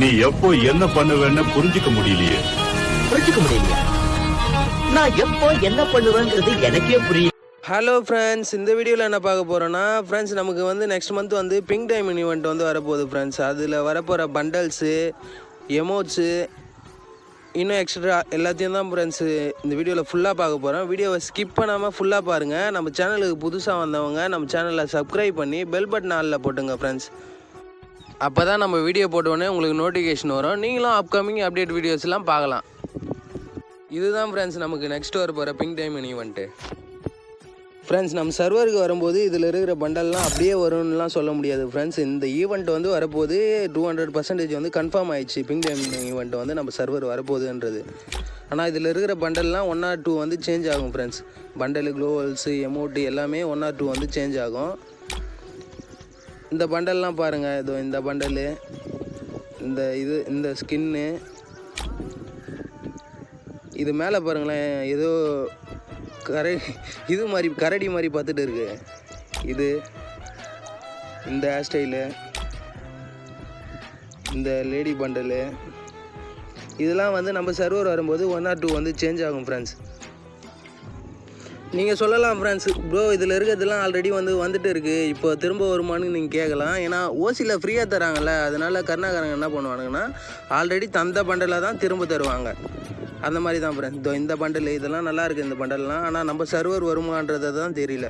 நீ எப்போ என்ன பண்ணுவேன்னு புரிஞ்சுக்க முடியலையே. புரிஞ்சுக்க முடியலையா. நான் எப்போ என்ன பண்ணுவேங்கிறது எனக்கே புரியல. ஹலோ ஃப்ரெண்ட்ஸ் இந்த வீடியோவில் என்ன பார்க்க போகிறோன்னா ஃப்ரெண்ட்ஸ் நமக்கு வந்து நெக்ஸ்ட் மந்த் வந்து பிங்க் டைமண்ட் ஈவெண்ட் வந்து வரப்போகுது ஃப்ரெண்ட்ஸ் அதில் வரப்போகிற பண்டல்ஸு எமோட்ஸு இன்னும் எக்ஸ்ட்ரா எல்லாத்தையும் தான் ஃப்ரெண்ட்ஸு இந்த வீடியோவில் ஃபுல்லாக பார்க்க போகிறோம் வீடியோவை ஸ்கிப் பண்ணாமல் ஃபுல்லாக பாருங்கள் நம்ம சேனலுக்கு புதுசாக வந்தவங்க நம்ம சேனலை சப்ஸ்கிரைப் பண்ணி பெல் பட்டன் ஆளில் போட்டுங்க ஃப்ரெண்ட்ஸ் அப்போ தான் நம்ம வீடியோ போட்டோடனே உங்களுக்கு நோட்டிஃபிகேஷன் வரும். நீங்களும் அப்கமிங் அப்டேட் வீடியோஸ்லாம் பார்க்கலாம். இதுதான் ஃப்ரெண்ட்ஸ் நமக்கு நெக்ஸ்ட் வர போகிற பிங்க் டைமண்ட் ஈவெண்ட்டு ஃப்ரெண்ட்ஸ் நம்ம சர்வருக்கு வரும்போது இதில் இருக்கிற பண்டல்லாம் அப்படியே வரும்லாம் சொல்ல முடியாது. ஃப்ரெண்ட்ஸ் இந்த ஈவெண்ட் வந்து வரப்போது டூ ஹண்ட்ரட் பர்சன்டேஜ் வந்து கன்ஃபார்ம் ஆயிடுச்சு. பிங்க் டைம் ஈவெண்ட் வந்து நம்ம சர்வர் வரப்போகுதுன்றது. ஆனால் இதில் இருக்கிற பண்டல்லாம் ஒன் ஆர் டூ வந்து சேஞ்ச் ஆகும் ஃப்ரெண்ட்ஸ் பண்டலு க்ளோவல்ஸு எமௌண்ட்டு எல்லாமே ஒன் ஆர் டூ வந்து சேஞ்ச் ஆகும். இந்த பண்டல்லாம் பாருங்கள் இதோ இந்த பண்டலு இந்த இது இந்த ஸ்கின்னு. இது மேலே பாருங்களேன் ஏதோ கரை இது மாதிரி கரடி மாதிரி பார்த்துட்டு இருக்கு. இது இந்த ஹேர் ஸ்டைலு இந்த லேடி பண்டலு இதெல்லாம் வந்து நம்ம சர்வர் வரும்போது ஒன் ஆர் டூ வந்து சேஞ்ச் ஆகும் ஃப்ரெண்ட்ஸ் நீங்கள் சொல்லலாம் ஃப்ரெண்ட்ஸ் ப்ரோ இதில் இருக்கிறதுலாம் ஆல்ரெடி வந்து வந்துட்டு இருக்குது இப்போ திரும்ப வருமானு நீங்கள் கேட்கலாம். ஏன்னா ஓசியில் ஃப்ரீயாக தராங்கல்ல. அதனால கருணாகரங்க என்ன பண்ணுவானுங்கன்னா ஆல்ரெடி தந்த பண்டலில் தான் திரும்ப தருவாங்க. அந்த மாதிரி தான் ஃப்ரெண்ட்ஸ் இதோ இந்த பண்டல் இதெல்லாம் நல்லா இருக்குது இந்த பண்டல்லாம் ஆனால் நம்ம சர்வர் வருமானது தான் தெரியல.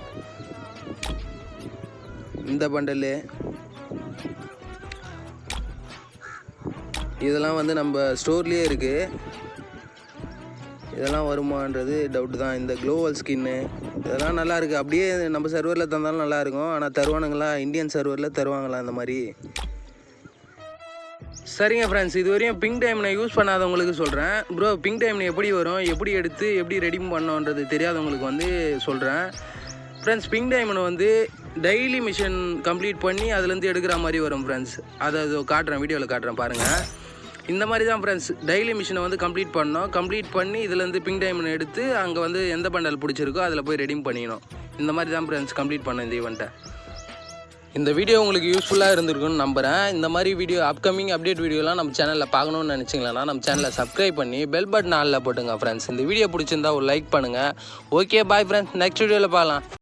இந்த பண்டல் இதெல்லாம் வந்து நம்ம ஸ்டோர்லேயே இருக்குது இதெல்லாம் வருமான்றது டவுட் தான். இந்த க்ளோவல் ஸ்கின்னு இதெல்லாம் நல்லா இருக்குது அப்படியே நம்ம சர்வரில் தந்தாலும் நல்லாயிருக்கும் ஆனால் தருவானுங்களா? இந்தியன் சர்வரில் தருவாங்களா இந்த மாதிரி? சரிங்க ஃப்ரெண்ட்ஸ் இது வரையும் பிங்க் டைம் நான் யூஸ் பண்ணாதவங்களுக்கு சொல்கிறேன் ப்ரோ பிங்க் டைம் எப்படி வரும்? எப்படி எடுத்து எப்படி ரெடி பண்ணோன்றது தெரியாதவங்களுக்கு வந்து சொல்கிறேன் ஃப்ரெண்ட்ஸ் பிங்க் டைமண்ட் வந்து டெய்லி மிஷின் கம்ப்ளீட் பண்ணி அதுலேருந்து எடுக்கிற மாதிரி வரும் ஃப்ரெண்ட்ஸ் அதை அதோ காட்டுறேன் வீடியோவில் காட்டுறேன் பாருங்கள் இந்த மாதிரி தான் ஃப்ரெண்ட்ஸ் டெய்லி மிஷினை வந்து கம்ப்ளீட் பண்ணோம். கம்ப்ளீட் பண்ணி இதுலேருந்து பிங்க் டைமண்ட் எடுத்து அங்கே வந்து எந்த பண்டல் பிடிச்சிருக்கோ அதில் போய் ரெடீம் பண்ணிடணும். இந்த மாதிரி தான் ஃப்ரெண்ட்ஸ் கம்ப்ளீட் பண்ண இந்த ஈவெண்ட்டை இந்த வீடியோ உங்களுக்கு யூஸ்ஃபுல்லாக இருந்திருக்குன்னு நம்புகிறேன் இந்த மாதிரி வீடியோ அப்கமிங் அப்டேட் வீடியோலாம் நம்ம சேனலில் பார்க்கணும்னு நினச்சிங்களா நம்ம சேனலை சப்ஸ்கிரைப் பண்ணி பெல் பட்டன் ஆளில் போட்டுங்க ஃப்ரெண்ட்ஸ் இந்த வீடியோ பிடிச்சிருந்தா ஒரு லைக் பண்ணுங்கள் ஓகே பாய் ஃப்ரெண்ட்ஸ் நெக்ஸ்ட் வீடியோவில் பார்க்கலாம்.